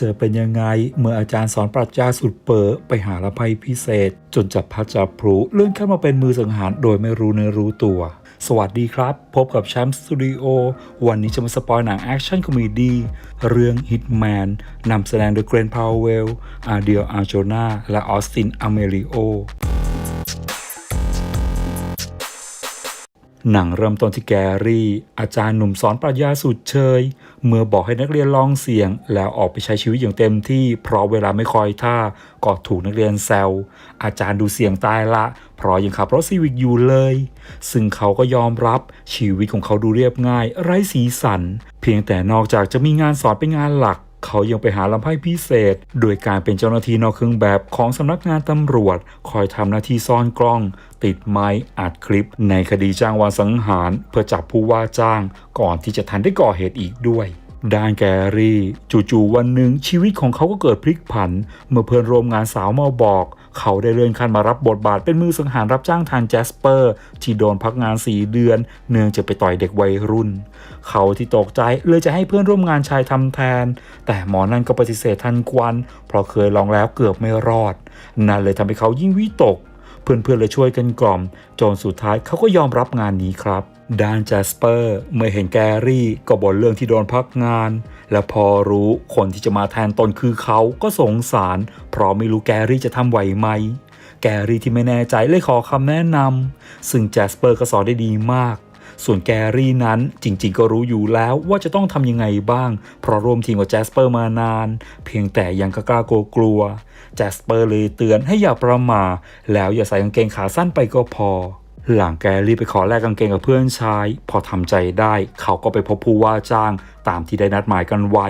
เจอเป็นยังไง เมื่ออาจารย์สอนปรัชญาสุดเป๋อไปหาละภัยพิเศษ จนจับพัดจับพลุเลื่อนขั้นมาเป็นมือสังหารโดยไม่รู้เนื้อรู้ตัว สวัสดีครับ พบกับแชมป์สตูดิโอวันนี้จะมาสปอยหนังแอคชั่นคอมเมดี้เรื่อง Hitman นำแสดงโดยเกรนพาวเวล อาเดียอาโจนาและออสตินอเมริโอหนังเริ่มต้นที่แกรี่ อาจารย์หนุ่มสอนปรัชญาสุดเชย เมื่อบอกให้นักเรียนลองเสียง แล้วออกไปใช้ชีวิตอย่างเต็มที่เพราะเวลาไม่คอยท่าก็ถูกนักเรียนแซวอาจารย์ดูเสียงตายละเพราะยังขับรถซีวิกอยู่เลย ซึ่งเขาก็ยอมรับชีวิตของเขาดูเรียบง่าย ไร้สีสัน เพียงแต่นอกจากจะมีงานสอนเป็นงานหลัก เขายังไปหาลำไพ่พิเศษ โดยการเป็นเจ้าหน้าที่นอกเครื่องแบบของสำนักงานตำรวจ คอยทำหน้าที่ซ่อนกล้อง ติดไม้อัดคลิป ในคดีจ้างวานสังหาร เพื่อจับผู้ว่าจ้าง ก่อนที่จะทันได้ก่อเหตุอีกด้วยด้านแกรี่ จู่ๆวันหนึ่งชีวิตของเขาก็เกิดพลิกผัน เมื่อเพื่อนร่วมงานสาวมาบอก เขาได้เลื่อนขั้นมารับบทบาทเป็นมือสังหารรับจ้างแทนแจสเปอร์ ที่โดนพักงาน 4 เดือน เนื่องจากไปต่อยเด็กวัยรุ่น เขาที่ตกใจเลยจะให้เพื่อนร่วมงานชายทำแทน แต่หมอนั่นก็ปฏิเสธทันควัน เพราะเคยลองแล้วเกือบไม่รอด นั่นเลยทำให้เขายิ่งวิตก เพื่อนๆเลยช่วยกันกล่อมจนสุดท้ายเขาก็ยอมรับงานนี้ครับ ด้านแจสเปอร์เมื่อเห็นแกรี่ก็บ่นเรื่องที่โดนพักงาน และพอรู้คนที่จะมาแทนตนคือเขาก็สงสาร เพราะไม่รู้แกรี่จะทำไหวไหม แกรี่ที่ไม่แน่ใจเลยขอคำแนะนำซึ่งแจสเปอร์ก็สอนได้ดีมาก ส่วนแกรี่นั้นจริงๆ ก็รู้อยู่แล้วว่าจะต้องทำยังไงบ้าง เพราะร่วมทีมกับแจสเปอร์มานาน เพียงแต่ยังกล้ากลัวกลัวแจสเปอร์เลยเตือนให้อย่าประมาทแล้วอย่าใส่กางเกงขาสั้นไปก็พอ หลังแกรี่ไปขอแลกกางเกงกับเพื่อนชาย พอทำใจได้ เขาก็ไปพบผู้ว่าจ้างตามที่ได้นัดหมายกันไว้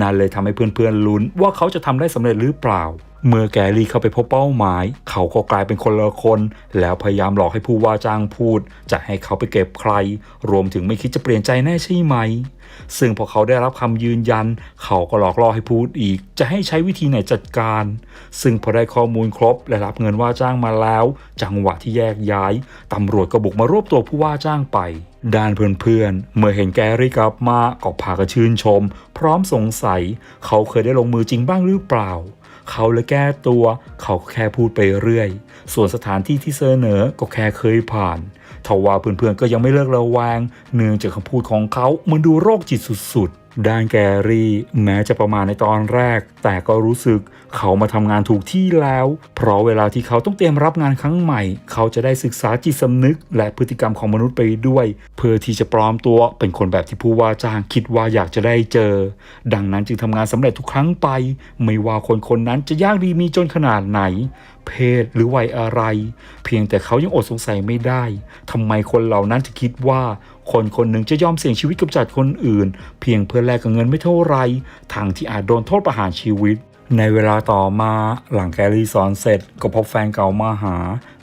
นั่นเลยทำให้เพื่อนๆลุ้นว่าเขาจะทำได้สำเร็จหรือเปล่า เมื่อแกรี่เข้าไปพบเป้าหมาย เขาก็กลายเป็นคนละคน แล้วพยายามหลอกให้ผู้ว่าจ้างพูด จะให้เขาไปเก็บใคร รวมถึงไม่คิดจะเปลี่ยนใจแน่ใช่ไหม ซึ่งพอเขาได้รับคำยืนยัน เขาก็หลอกล่อให้พูดอีก จะให้ใช้วิธีไหนจัดการ ซึ่งพอได้ข้อมูลครบและรับเงินว่าจ้างมาแล้ว จังหวะที่แยกย้ายตำรวจก็บุกมารวบตัวผู้ว่าจ้างไปด้านเพื่อนๆ เมื่อเห็นแกรี่กลับมาก็พากันชื่นชม พร้อมสงสัย เขาเคยได้ลงมือจริงบ้างหรือเปล่า เขาเลยแก้ตัว เขาแค่พูดไปเรื่อย ส่วนสถานที่ที่เสนอก็แค่เคยผ่าน ทว่าเพื่อนๆก็ยังไม่เลิกระแวงเนื่องจากคำพูดของเขาเหมันดูโรคจิตสุด ด้านแกรี่ แม้จะประมาณในตอนแรก แต่ก็รู้สึกเขามาทำงานถูกที่แล้ว เพราะเวลาที่เขาต้องเตรียมรับงานครั้งใหม่ เขาจะได้ศึกษาจิตสำนึก และพฤติกรรมของมนุษย์ไปด้วย เพื่อที่จะปลอมตัวเป็นคนแบบที่ผู้ว่าจ้างคิดว่าอยากจะได้เจอ ดังนั้นจึงทำงานสำเร็จทุกครั้งไป ไม่ว่าคนคนนั้นจะยากดีมีจนขนาดไหน เพศหรือวัยอะไร เพียงแต่เขายังอดสงสัยไม่ได้ทำไมคนเหล่านั้นจะคิดว่า คนคนหนึ่งจะยอมเสี่ยงชีวิตกับจัดคนอื่น เพียงเพื่อแลกกับเงินไม่เท่าไรทางที่อาจโดนโทษประหารชีวิต ในเวลาต่อมาหลังแกรี่สอนเสร็จก็พบแฟนเก่ามาหา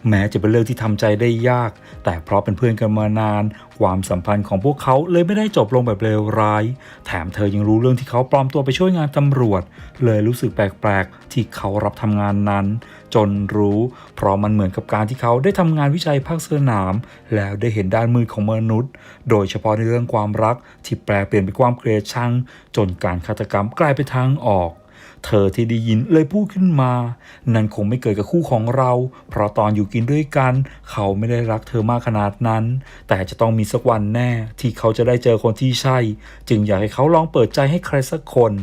แม้จะเป็นเรื่องที่ทำใจได้ยาก แต่เพราะเป็นเพื่อนกันมานาน ความสัมพันธ์ของพวกเขาเลยไม่ได้จบลงแบบเลวร้าย แถมเธอยังรู้เรื่องที่เขาปลอมตัวไปช่วยงานตำรวจ เลยรู้สึกแปลกๆ ที่เขารับทำงานนั้น จนรู้ เพราะมันเหมือนกับการที่เขาได้ทำงานวิจัยภาคสนาม แล้วได้เห็นด้านมืดของมนุษย์ โดยเฉพาะในเรื่องความรักที่แปลเปลี่ยนเป็นความเกลียดชังจนการฆาตกรรมกลายเป็นทางออก เธอที่ได้ยินเลยพูดขึ้นมา นั่นคงไม่เกิดกับคู่ของเรา เพราะตอนอยู่กินด้วยกัน เขาไม่ได้รักเธอมากขนาดนั้น แต่จะต้องมีสักวันแน่ที่เขาจะได้เจอคนที่ใช่ จึงอยากให้เขาลองเปิดใจให้ใครสักคน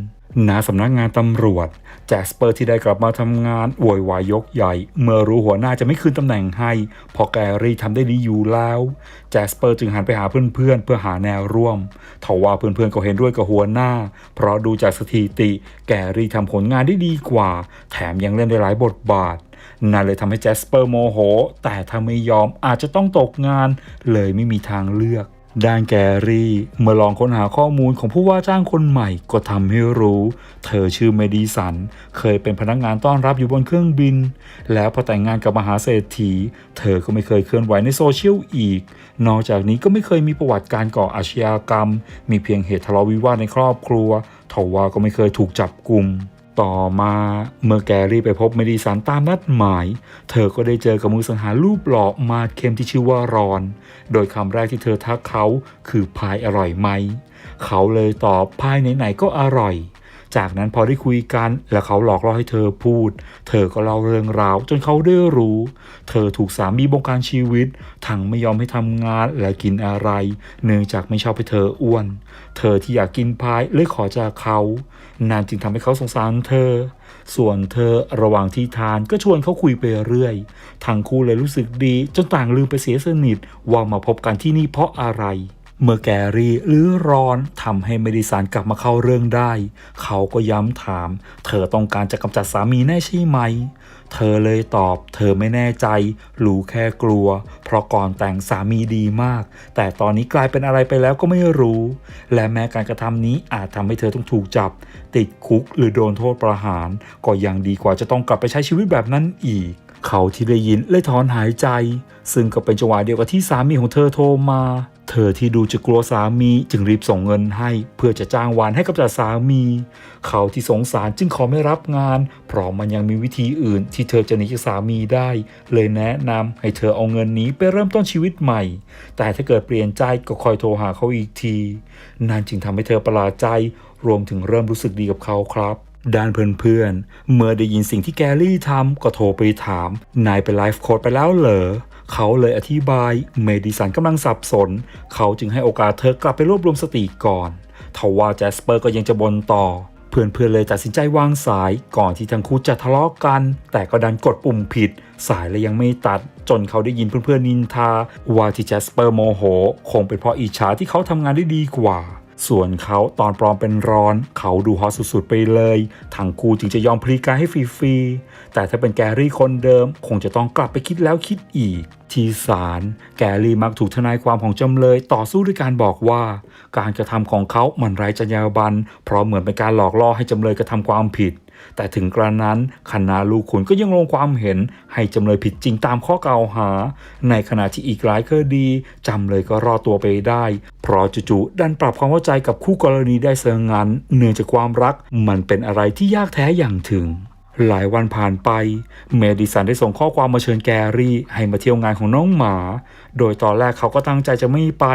ณสำนักงานตำรวจ แจสเปอร์ที่ได้กลับมาทำงานโวยวายยกใหญ่ เมื่อรู้หัวหน้าจะไม่คืนตำแหน่งให้ พอแกรี่ทำได้ดีอยู่แล้ว แจสเปอร์จึงหันไปหาเพื่อนๆ เพื่อหาแนวร่วมทว่าเพื่อนๆก็เห็นด้วยกับหัวหน้า เพราะดูจากสถิติ แกรี่ทำผลงานได้ดีกว่า แถมยังเล่นได้หลายบทบาทนั่นเลยทำให้แจสเปอร์โมโห แต่ถ้าไม่ยอมอาจจะต้องตกงาน เลยไม่มีทางเลือก ด้านแกรี่เมื่อลองค้นหาข้อมูลของผู้ว่าจ้างคนใหม่ก็ทำให้รู้ เธอชื่อเมดิสัน เคยเป็นพนักงานต้อนรับอยู่บนเครื่องบิน แล้วพอแต่งงานกับมหาเศรษฐี เธอก็ไม่เคยเคลื่อนไหวในโซเชียลอีก นอกจากนี้ก็ไม่เคยมีประวัติการก่ออาชญากรรม มีเพียงเหตุทะเลาะวิวาทในครอบครัวทว่าก็ไม่เคยถูกจับกลุ่ม ต่อมาเมื่อแกรี่ไปพบเมดิสันตามนัดหมาย เธอก็ได้เจอกับมือสังหารรูปหล่อมาเข้มที่ชื่อว่ารอน โดยคำแรกที่เธอทักเขาคือพายอร่อยไหม เขาเลยตอบพายไหนๆก็อร่อย จากนั้นพอได้คุยกันแล้วเขาหลอกล่อให้เธอพูด เธอก็เล่าเรื่องราวจนเขาได้รู้ เธอถูกสามีบงการชีวิต ทั้งไม่ยอมให้ทำงานและกินอะไร เนื่องจากไม่ชอบให้เธออ้วน เธอที่อยากกินพายเลยขอจากเขา นานจึงทำให้เขาสงสารเธอ ส่วนเธอระหว่างที่ทานก็ชวนเขาคุยไปเรื่อย ทั้งคู่เลยรู้สึกดี จนต่างลืมไปเสียสนิทว่ามาพบกันที่นี่เพราะอะไรเมื่อแกรี่หรือรอนทำให้เมดิสันกลับมาเข้าเรื่องได้ เขาก็ย้ำถาม เธอต้องการจะกำจัดสามีแน่ใช่ไหม เธอเลยตอบ เธอไม่แน่ใจ รู้แค่กลัว เพราะก่อนแต่งสามีดีมาก แต่ตอนนี้กลายเป็นอะไรไปแล้วก็ไม่รู้ และแม้การกระทำนี้อาจทำให้เธอต้องถูกจับ ติดคุกหรือโดนโทษประหาร ก็ยังดีกว่าจะต้องกลับไปใช้ชีวิตแบบนั้นอีก เขาที่ได้ยินเลยถอนหายใจ ซึ่งก็เป็นจังหวะเดียวกับที่สามีของเธอโทรมา เธอที่ดูจะกลัวสามีจึงรีบส่งเงินให้เพื่อจะจ้างวานให้กับจัดสามี เขาที่สงสารจึงขอไม่รับงาน เพราะมันยังมีวิธีอื่นที่เธอจะหนีจากสามีได้ เลยแนะนำให้เธอเอาเงินนี้ไปเริ่มต้นชีวิตใหม่ แต่ถ้าเกิดเปลี่ยนใจก็คอยโทรหาเขาอีกที นั่นจึงทำให้เธอประหลาดใจ รวมถึงเริ่มรู้สึกดีกับเขาครับด้านเพื่อนๆ เมื่อได้ยินสิ่งที่แกรี่ทำก็โทรไปถาม นายเป็นไลฟ์โค้ดไปแล้วเหรอ เขาเลยอธิบายเมดิสันกำลังสับสน เขาจึงให้โอกาสเธอกลับไปรวบรวมสติก่อนทว่าแจสเปอร์ก็ยังจะบนต่อ เพื่อนๆเลยตัดสินใจวางสายก่อนที่ทั้งคู่จะทะเลาะกัน แต่ก็ดันกดปุ่มผิด สายและยังไม่ตัด จนเขาได้ยินเพื่อนๆนินทา ว่าที่แจสเปอร์โมโห คงเป็นเพราะอิจฉาที่เขาทำงานได้ดีกว่า ส่วนเขาตอนปลอมเป็นร้อน เขาดูฮอตสุดๆไปเลยทางคู่จึงจะยอมพลีกายให้ฟรีๆ แต่ถ้าเป็นแกรี่คนเดิม คงจะต้องกลับไปคิดแล้วคิดอีก ที่ศาลแกรี่มักถูกทนายความของจำเลยต่อสู้ด้วยการบอกว่า การกระทำของเขามันไร้จรรยาบรรณเพราะเหมือนเป็นการหลอกล่อให้จำเลยกระทำความผิด แต่ถึงกระนั้นคณะลูกขุนก็ยังลงความเห็นให้จำเลยผิดจริงตามข้อกล่าวหา ในขณะที่อีกหลายคดีจำเลยก็รอดตัวไปได้ เพราะจู่ๆดันปรับความเข้าใจกับคู่กรณีได้เสงงั้นเนื่องจากความรักมันเป็นอะไรที่ยากแท้อย่างถึง หลายวันผ่านไป เมดิสันได้ส่งข้อความมาเชิญแกรี่ ให้มาเที่ยวงานของน้องหมา โดยตอนแรกเขาก็ตั้งใจจะไม่ไป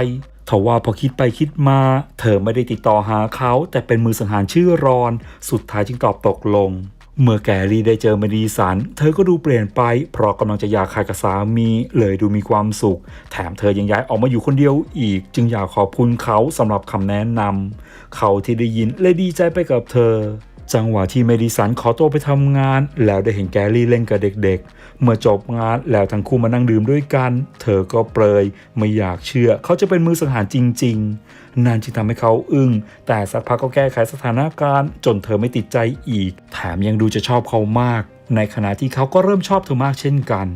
ทว่าพอคิดไปคิดมา เธอไม่ได้ติดต่อหาเขา แต่เป็นมือสังหารชื่อรอน สุดท้ายจึงตอบตกลง เมื่อแกรี่ได้เจอเมดีสัน เธอก็ดูเปลี่ยนไป เพราะกำลังจะอยากขาดกับสามี เลยดูมีความสุข แถมเธอยังย้ายออกมาอยู่คนเดียวอีก จึงอยากขอบคุณเขาสำหรับคำแนะนำเขาที่ได้ยินเลยดีใจไปกับเธอ จังหวะที่เมดิสันขอตัวไปทำงาน แล้วได้เห็นแกรี่เล่นกับเด็กๆ เมื่อจบงานแล้วทั้งคู่มานั่งดื่มด้วยกัน เธอก็เปรยไม่อยากเชื่อ เขาจะเป็นมือสังหารจริง ๆ นั่นจึงทำให้เขาอึ้ง แต่สักพักก็แก้ไขสถานการณ์ จนเธอไม่ติดใจอีก แถมยังดูจะชอบเขามาก ในขณะที่เขาก็เริ่มชอบเธอมากเช่นกัน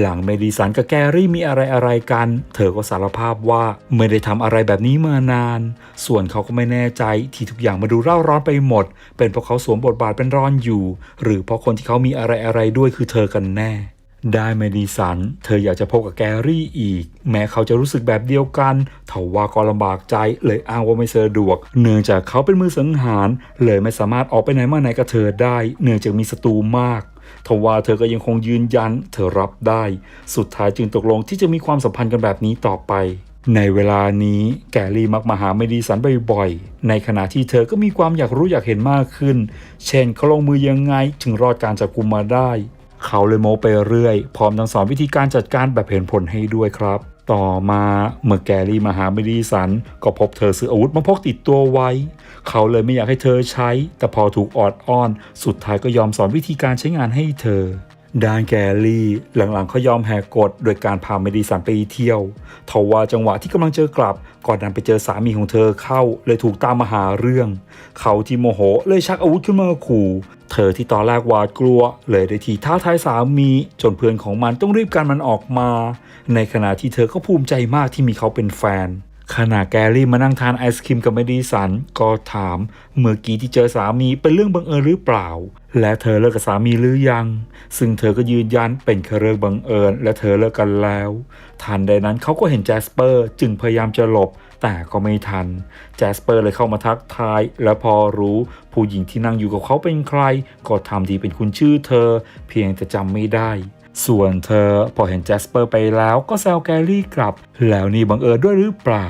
หลังเมดิสันกับแกรี่มีอะไรอะไรกัน เธอก็สารภาพว่าไม่ได้ทำอะไรแบบนี้มานาน ส่วนเขาก็ไม่แน่ใจที่ทุกอย่างมาดูเร่าร้อนไปหมด เป็นเพราะเขาสวมบทบาทเป็นร้อนอยู่ หรือเพราะคนที่เขามีอะไรอะไรด้วยคือเธอกันแน่ ได้เมดิสัน เธออยากจะพบกับแกรี่อีก แม้เขาจะรู้สึกแบบเดียวกันทว่าก็ลำบากใจเลยอ้างว่าไม่สะดวก เนื่องจากเขาเป็นมือสังหาร เลยไม่สามารถออกไปไหนมาไหนกับเธอได้ เนื่องจากมีศัตรูมาก ทว่าเธอก็ยังคงยืนยัน เธอรับได้ สุดท้ายจึงตกลงที่จะมีความสัมพันธ์กันแบบนี้ต่อไป ในเวลานี้แกลี่มักมาหาเมดีสันบ่อยๆ ในขณะที่เธอก็มีความอยากรู้อยากเห็นมากขึ้น เช่นเขาลงมือยังไงถึงรอดการจับกุมมาได้ เขาเลยโมไปเรื่อย พร้อมทั้งสอนวิธีการจัดการแบบเห็นผลให้ด้วยครับ ต่อมาเมื่อแกรี่มาหาเมดีสัน ก็พบเธอซื้ออาวุธมาพกติดตัวไว้ เขาเลยไม่อยากให้เธอใช้ แต่พอถูกออดอ้อน สุดท้ายก็ยอมสอนวิธีการใช้งานให้เธอ ดานแกลี่ หลังๆเขายอมแหกกฎโดยการพาเมดีสันไปเที่ยวทว่าจังหวะที่กำลังเจอกลับก่อนนั้นไปเจอสามีของเธอเข้าเลยถูกตามมาหาเรื่อง เขาที่โมโหเลยชักอาวุธขึ้นมาขู่ เธอที่ตอนแรกหวาดกลัว เลยได้ทีท้าทายสามี จนเพื่อนของมันต้องรีบกันมันออกมา ในขณะที่เธอก็ภูมิใจมากที่มีเขาเป็นแฟน ขณะแกรี่มานั่งทานไอศครีมกับเมดีสัน ก็ถาม เมื่อกี้ที่เจอสามีเป็นเรื่องบังเอิญหรือเปล่า และเธอเลิกกับสามีหรือยัง ซึ่งเธอก็ยืนยันเป็นแค่เรื่องบังเอิญ และเธอเลิกกันแล้วทันใดนั้นเขาก็เห็นแจสเปอร์จึงพยายามจะหลบแต่ก็ไม่ทัน แจสเปอร์เลยเข้ามาทักทาย และพอรู้ผู้หญิงที่นั่งอยู่กับเขาเป็นใคร ก็ทำทีเป็นคุณชื่อเธอ เพียงแต่จำไม่ได้ ส่วนเธอพอเห็นแจสเปอร์ไปแล้วก็แซวแกรี่กลับ แล้วนี่บังเอิญด้วยหรือเปล่า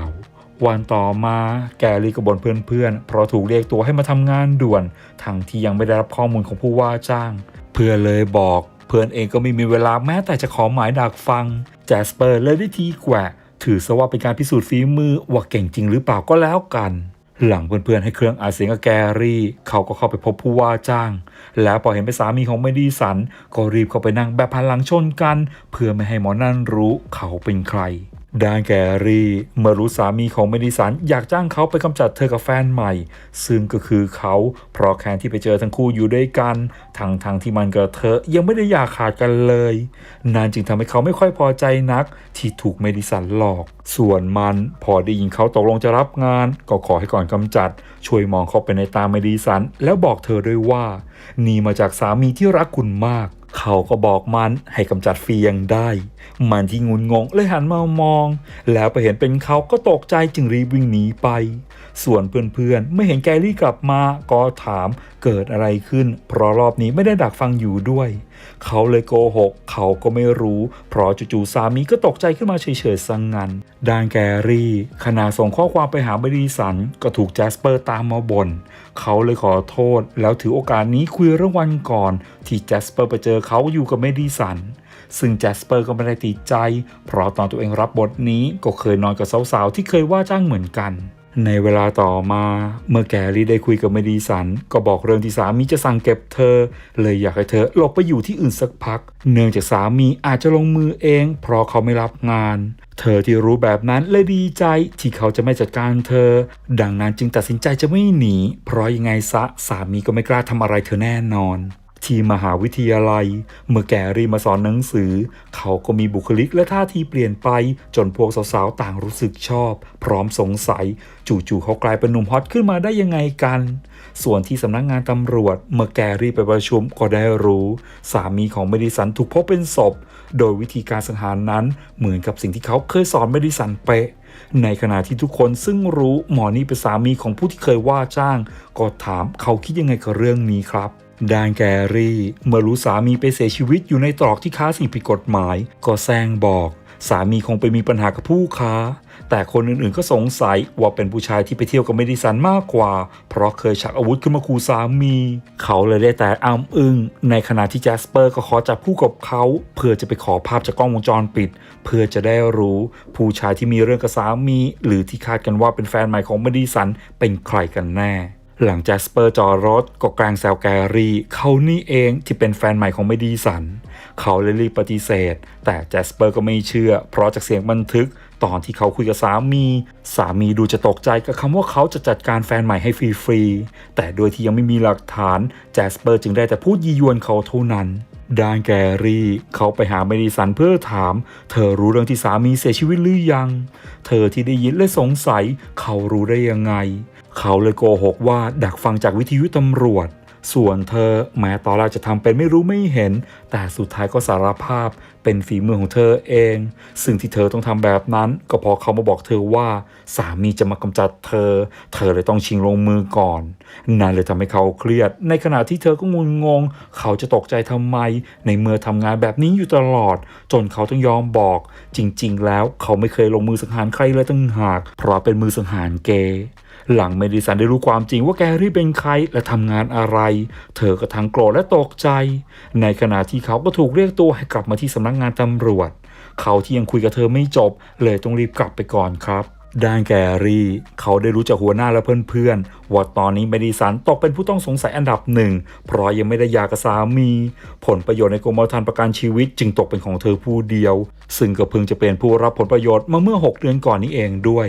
วันต่อมาแกรี่ก็บ่นเพื่อนๆ เพราะถูกเรียกตัวให้มาทำงานด่วน ทั้งที่ยังไม่ได้รับข้อมูลของผู้ว่าจ้าง เพื่อนเลยบอก เพื่อนเองก็ไม่มีเวลาแม้แต่จะขอหมายดักฟัง แจสเปอร์เลยได้ทีแกวะถือซะว่าเป็นการพิสูจน์ฝีมือว่าเก่งจริงหรือเปล่าก็แล้วกัน หลังเพื่อนๆให้เครื่องอัดเสียงกับแกรี่ เขาก็เข้าไปพบผู้ว่าจ้าง แล้วพอเห็นเป็นสามีของเมดีสัน ก็รีบเข้าไปนั่งแบบพันหลังชนกัน เพื่อไม่ให้หมอนั่นรู้เขาเป็นใคร ด้านแกรี่เมื่อรู้สามีของเมดิสันอยากจ้างเขาไปกำจัดเธอกับแฟนใหม่ ซึ่งก็คือเขาเพราะแค้นที่ไปเจอทั้งคู่อยู่ด้วยกันทั้งทางที่มันกับเธอยังไม่ได้อยากขาดกันเลยนั่นจึงทำให้เขาไม่ค่อยพอใจนัก ที่ถูกเมดิสันหลอก ส่วนมันพอได้ยินเขาตกลงจะรับงาน ก็ขอให้ก่อนกำจัด ช่วยมองเข้าไปในตาเมดิสัน แล้วบอกเธอด้วยว่านี่มาจากสามีที่รักคุณมาก เขาก็บอกมันให้กำจัดเฟียงได้ มันที่งุนงงเลยหันมามอง แล้วไปเห็นเป็นเขาก็ตกใจจึงรีบวิ่งหนีไป ส่วนเพื่อนๆไม่เห็นแกรี่กลับมาก็ถามเกิดอะไรขึ้น เพราะรอบนี้ไม่ได้ดักฟังอยู่ด้วย เขาเลยโกหก เขาก็ไม่รู้ เพราะจู่ๆสามีก็ตกใจขึ้นมาเฉยๆสังงันดานแกรี่ ขณะส่งข้อความไปหาบริสันก็ถูกแจสเปอร์ตามมาบน่นเขาเลยขอโทษ แล้วถือโอกาสนี้คุยเรื่องวันก่อน ที่แจสเปอร์ไปเจอเขาอยู่กับเมดิสัน ซึ่งแจสเปอร์ก็ไม่ได้ติดใจ เพราะตอนตัวเองรับบทนี้ก็เคยนอนกับสาวๆ ที่เคยว่าจ้างเหมือนกัน ในเวลาต่อมา เมื่อแกรี่ได้คุยกับเมดิสัน ก็บอกเรื่องที่สามีจะสั่งเก็บเธอ เลยอยากให้เธอหลบไปอยู่ที่อื่นสักพัก เนื่องจากสามีอาจจะลงมือเอง เพราะเขาไม่รับงานเธอที่รู้แบบนั้นเลยดีใจที่เขาจะไม่จัดการเธอ ดังนั้นจึงตัดสินใจจะไม่หนี เพราะยังไงซะสามีก็ไม่กล้าทำอะไรเธอแน่นอน ที่มหาวิทยาลัย เมื่อแกรีมาสอนหนังสือ เขาก็มีบุคลิกและท่าทีเปลี่ยนไป จนพวกสาวๆ ต่างรู้สึกชอบ พร้อมสงสัย จู่ๆเขากลายเป็นหนุ่มฮอตขึ้นมาได้ยังไงกัน ส่วนที่สำนักงานตำรวจ เมื่อแกรีไปประชุมก็ได้รู้ สามีของเมดิสันถูกพบเป็นศพ โดยวิธีการสังหารนั้นเหมือนกับสิ่งที่เขาเคยสอนเมดิสันเป๊ะในขณะที่ทุกคนซึ่งรู้หมอนี่เป็นสามีของผู้ที่เคยว่าจ้าง ก็ถามเขาคิดยังไงกับเรื่องนี้ครับ ดานแกรี่ เมื่อรู้สามีไปเสียชีวิตอยู่ในตรอกที่ค้าสิ่งผิดกฎหมาย ก็แซงบอก สามีคงไปมีปัญหากับผู้ค้า แต่คนอื่นๆก็สงสัยว่าเป็นผู้ชายที่ไปเที่ยวกับเมดิสันมากกว่า เพราะเคยชักอาวุธขึ้นมาขู่สามี เขาเลยได้แต่อ้ำอึง้งในขณะที่แจสเปอร์ก็ขอจับผู้กับเขา เพื่อจะไปขอภาพจากกล้องวงจรปิด เพื่อจะได้รู้ผู้ชายที่มีเรื่องกับสามี หรือที่คาดกันว่าเป็นแฟนใหม่ของเมดิสันเป็นใครกันแน่ หลังแจสเปอร์จอรถก็กล้งแซวแกรี่เขานี่เองที่เป็นแฟนใหม่ของเมดีสัน เขาเลยรีบปฏิเสธ แต่แจสเปอร์ก็ไม่เชื่อ เพราะจากเสียงบันทึกตอนที่เขาคุยกับสามี สามีดูจะตกใจกับคำว่าเขาจะจัดการแฟนใหม่ให้ฟรีๆ แต่โดยที่ยังไม่มีหลักฐานแจสเปอร์จึงได้แต่พูดยียวนเขาเท่านั้นด้านแกรี่เขาไปหาเมดิสันเพื่อถาม เธอรู้เรื่องที่สามีเสียชีวิตหรือยัง เธอที่ได้ยินและสงสัย เขารู้ได้ยังไง เขาเลยโกหกว่าดักฟังจากวิทยุตำรวจ ส่วนเธอแม้ตอนแรกจะทำเป็นไม่รู้ไม่เห็น แต่สุดท้ายก็สารภาพเป็นฝีมือของเธอเอง ซึ่งที่เธอต้องทำแบบนั้น ก็เพราะเขามาบอกเธอว่า สามีจะมากำจัดเธอ เธอเลยต้องชิงลงมือก่อน นั่นเลยทำให้เขาเครียด ในขณะที่เธอก็งุนงง เขาจะตกใจทำไม ในเมื่อทำงานแบบนี้อยู่ตลอด จนเขาต้องยอมบอก จริง ๆ แล้วเขาไม่เคยลงมือสังหารใครเลยตั้งหาก เพราะเป็นมือสังหารเกย์ หลังเมดิสันได้รู้ความจริงว่าแกรี่เป็นใครและทำงานอะไร เธอก็ทั้งโกรธและตกใจ ในขณะที่เขาก็ถูกเรียกตัวให้กลับมาที่สำนักงานตำรวจ เขาที่ยังคุยกับเธอไม่จบ เลยต้องรีบกลับไปก่อนครับด้านแกรี่ เขาได้รู้จากหัวหน้าและเพื่อนๆ ว่าตอนนี้เมดิสันตกเป็นผู้ต้องสงสัยอันดับหนึ่ง เพราะยังไม่ได้หยากับสามี ผลประโยชน์ในกรมธรรม์ประกันชีวิตจึงตกเป็นของเธอผู้เดียว ซึ่งก็เพิ่งจะเป็นผู้รับผลประโยชน์มาเมื่อ 6 เดือนก่อนนี้เองด้วย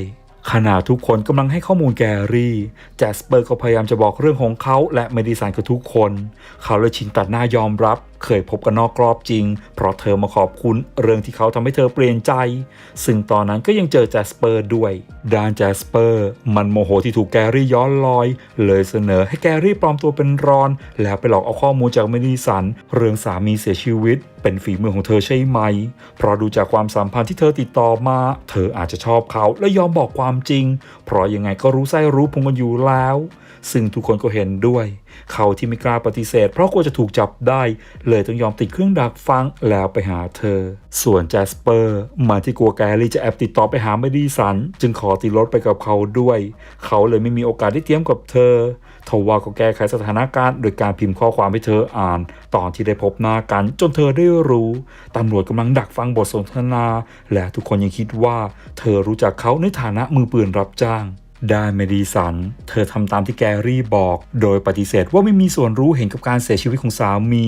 ขณะทุกคนกำลังให้ข้อมูลแกรี่แจสเปอร์ก็พยายามจะบอกเรื่องของเขาและเมดิสันกับทุกคน เขาเลยชิงตัดหน้ายอมรับ เคยพบกันนอกกรอบจริง เพราะเธอมาขอบคุณเรื่องที่เขาทำให้เธอเปลี่ยนใจ ซึ่งตอนนั้นก็ยังเจอแจสเปอร์ด้วยด้านแจสเปอร์ มันโมโหที่ถูกแกรี่ย้อนลอย เลยเสนอให้แกรี่ปลอมตัวเป็นรอน แล้วไปหลอกเอาข้อมูลจากเมดิสัน เรื่องสามีเสียชีวิต เป็นฝีมือของเธอใช่ไหม เพราะดูจากความสัมพันธ์ที่เธอติดต่อมา เธออาจจะชอบเขาและยอมบอกความจริง เพราะยังไงก็รู้ไส้รู้พุงกันอยู่แล้ว ซึ่งทุกคนก็เห็นด้วย เขาที่ไม่กล้าปฏิเสธ เพราะกลัวจะถูกจับได้ เลยต้องยอมติดเครื่องดักฟังแล้วไปหาเธอ ส่วนแจสเปอร์มาที่กลัวแกรี่จะแอบติดต่อไปหาไม่ดีสัน จึงขอติดรถไปกับเขาด้วย เขาเลยไม่มีโอกาสได้เตรียมกับเธอทว่าก็แก้ไขสถานการณ์ โดยการพิมพ์ข้อความให้เธออ่าน ตอนที่ได้พบหน้ากันจนเธอได้รู้ตำรวจกำลังดักฟังบทสนทนา และทุกคนยังคิดว่า เธอรู้จักเขาในฐานะมือปืนรับจ้าง ได้เมดีสัน เธอทำตามที่แกรี่บอก โดยปฏิเสธว่าไม่มีส่วนรู้เห็นกับการเสียชีวิตของสามี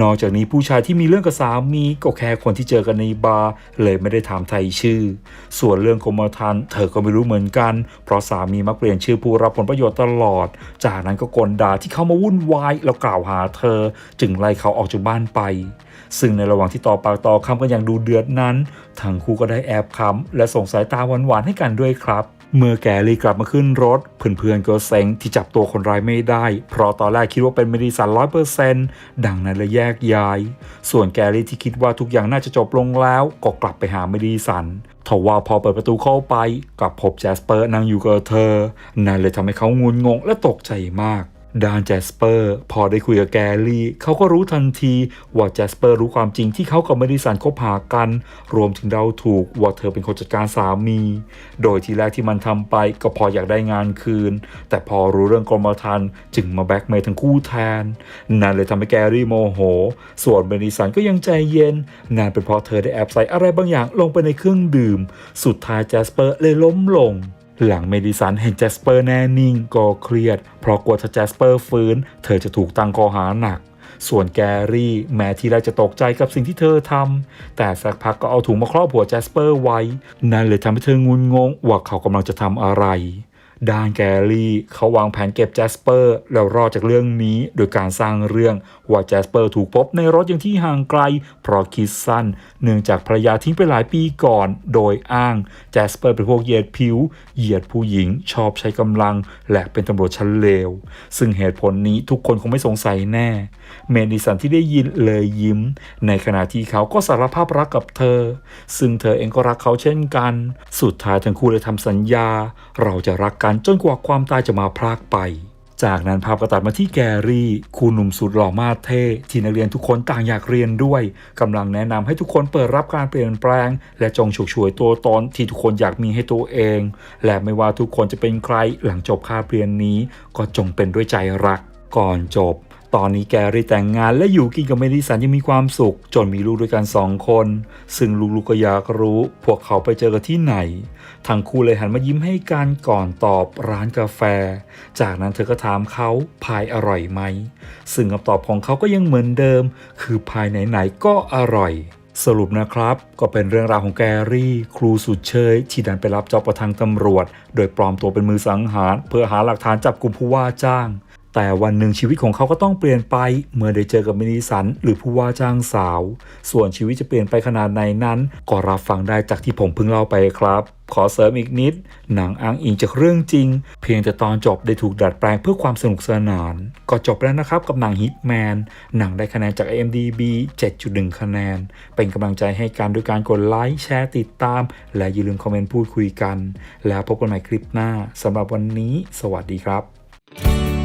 นอกจากนี้ผู้ชายที่มีเรื่องกับสามีก็แค่คนที่เจอกันในบาร์เลยไม่ได้ถามไทยชื่อ ส่วนเรื่องกรมธรรม์เธอก็ไม่รู้เหมือนกัน เพราะสามีมักเปลี่ยนชื่อผู้รับผลประโยชน์ตลอด จากนั้นก็กลด่าที่เขามาวุ่นวายแล้วกล่าวหาเธอ จึงไล่เขาออกจากบ้านไป ซึ่งในระหว่างที่ต่อปากต่อคำกันอย่างดูเดือดนั้นทั้งคู่ก็ได้แอบคำและส่งสายตาหวานๆให้กันด้วยครับ เมื่อแกรีกลับมาขึ้นรถ เพื่อนๆก็เซ็งที่จับตัวคนร้ายไม่ได้ เพราะตอนแรกคิดว่าเป็นเมดิสันร้อยเปอร์เซนต์ดังนั้นเลยแยกย้าย ส่วนแกรี่ที่คิดว่าทุกอย่างน่าจะจบลงแล้ว ก็กลับไปหาเมดิสันทว่าพอเปิดประตูเข้าไปกลับพบแจสเปอร์นั่งอยู่กับเธอ นั่นเลยทำให้เขางุนงงและตกใจมาก ดานแจสเปอร์พอได้คุยกับแกรี่เขาก็รู้ทันทีว่าแจสเปอร์รู้ความจริงที่เขากับเมดิสันคบหากัน รวมถึงเดาถูกว่าเธอเป็นคนจัดการสามี โดยทีแรกที่มันทำไปก็พออยากได้งานคืน แต่พอรู้เรื่องกรมธรรม์จึงมาแบ็กเมย์ทั้งคู่แทน นั่นเลยทำให้แกรี่โมโห ส่วนเมดิสันก็ยังใจเย็นนั่นเป็นเพราะเธอได้แอบใส่อะไรบางอย่างลงไปในเครื่องดื่ม สุดท้ายแจสเปอร์เลยล้มลง หลังเมดิสันเห็นแจสเปอร์แน่นิ่งก็เครียด เพราะกลัวถ้าแจสเปอร์ฟื้น เธอจะถูกตั้งข้อหาหนัก ส่วนแกรี่แม้ทีแรกจะตกใจกับสิ่งที่เธอทำแต่สักพักก็เอาถุงมาครอบหัวแจสเปอร์ไว้ นั่นเลยทำให้เธองุนงงว่าเขากำลังจะทำอะไรด้านแกรี่เขาวางแผนเก็บแจสเปอร์ แล้วรอดจากเรื่องนี้โดยการสร้างเรื่อง ว่าแจสเปอร์ถูกพบในรถอย่างที่ห่างไกล เพราะคิดสั้น เนื่องจากภรรยาทิ้งไปหลายปีก่อน โดยอ้างแจสเปอร์เป็นพวกเหยียดผิว เหยียดผู้หญิง ชอบใช้กำลัง และเป็นตำรวจชั้นเลว ซึ่งเหตุผลนี้ทุกคนคงไม่สงสัยแน่ เมดิสันที่ได้ยินเลยยิ้ม ในขณะที่เขาก็สารภาพรักกับเธอ ซึ่งเธอเองก็รักเขาเช่นกัน สุดท้ายทั้งคู่เลยทำสัญญา เราจะรักกันจนกว่าความตายจะมาพรากไป จากนั้นภาพก็ตัดมาที่แกรี่ครูหนุ่มสุดหล่อมาเท่ที่นักเรียนทุกคนต่างอยากเรียนด้วยกำลังแนะนำให้ทุกคนเปิดรับการเปลี่ยนแปลง และจงฉกฉวยตัวตนที่ทุกคนอยากมีให้ตัวเอง และไม่ว่าทุกคนจะเป็นใครหลังจบคาบเรียนนี้ ก็จงเป็นด้วยใจรัก ก่อนจบ ตอนนี้แกรี่แต่งงานและอยู่กินกับเมดิสันยังมีความสุข จนมีลูกด้วยกันสองคน ซึ่งลูกๆก็อยากรู้ พวกเขาไปเจอกันที่ไหน ทั้งคู่เลยหันมายิ้มให้กันก่อนตอบร้านกาแฟ จากนั้นเธอก็ถามเขาพายอร่อยไหม ซึ่งคำตอบของเขาก็ยังเหมือนเดิม คือพายไหนๆก็อร่อยสรุปนะครับ ก็เป็นเรื่องราวของแกรี่ ครูสุดเชย ที่ดันไปรับจอบประทางตำรวจ โดยปลอมตัวเป็นมือสังหาร เพื่อหาหลักฐานจับกลุ่มผู้ว่าจ้าง แต่วันหนึ่งชีวิตของเขาก็ต้องเปลี่ยนไปเมื่อได้เจอกับมินิสันหรือผู้ว่าจ้างสาว ส่วนชีวิตจะเปลี่ยนไปขนาดไหนนั้น ก็รับฟังได้จากที่ผมเพิ่งเล่าไปครับ ขอเสริมอีกนิด หนังอ้างอิงจากเรื่องจริง เพียงแต่ตอนจบได้ถูกดัดแปลงเพื่อความสนุกสนาน ก็จบแล้วนะครับกับหนังฮิตแมนหนังได้คะแนนจาก IMDb 7.1 คะแนน เป็นกำลังใจให้กันด้วยการกดไลค์แชร์ติดตาม และอย่าลืมคอมเมนต์พูดคุยกัน แล้วพบกันใหม่คลิปหน้าสำหรับวันนี้ สวัสดีครับ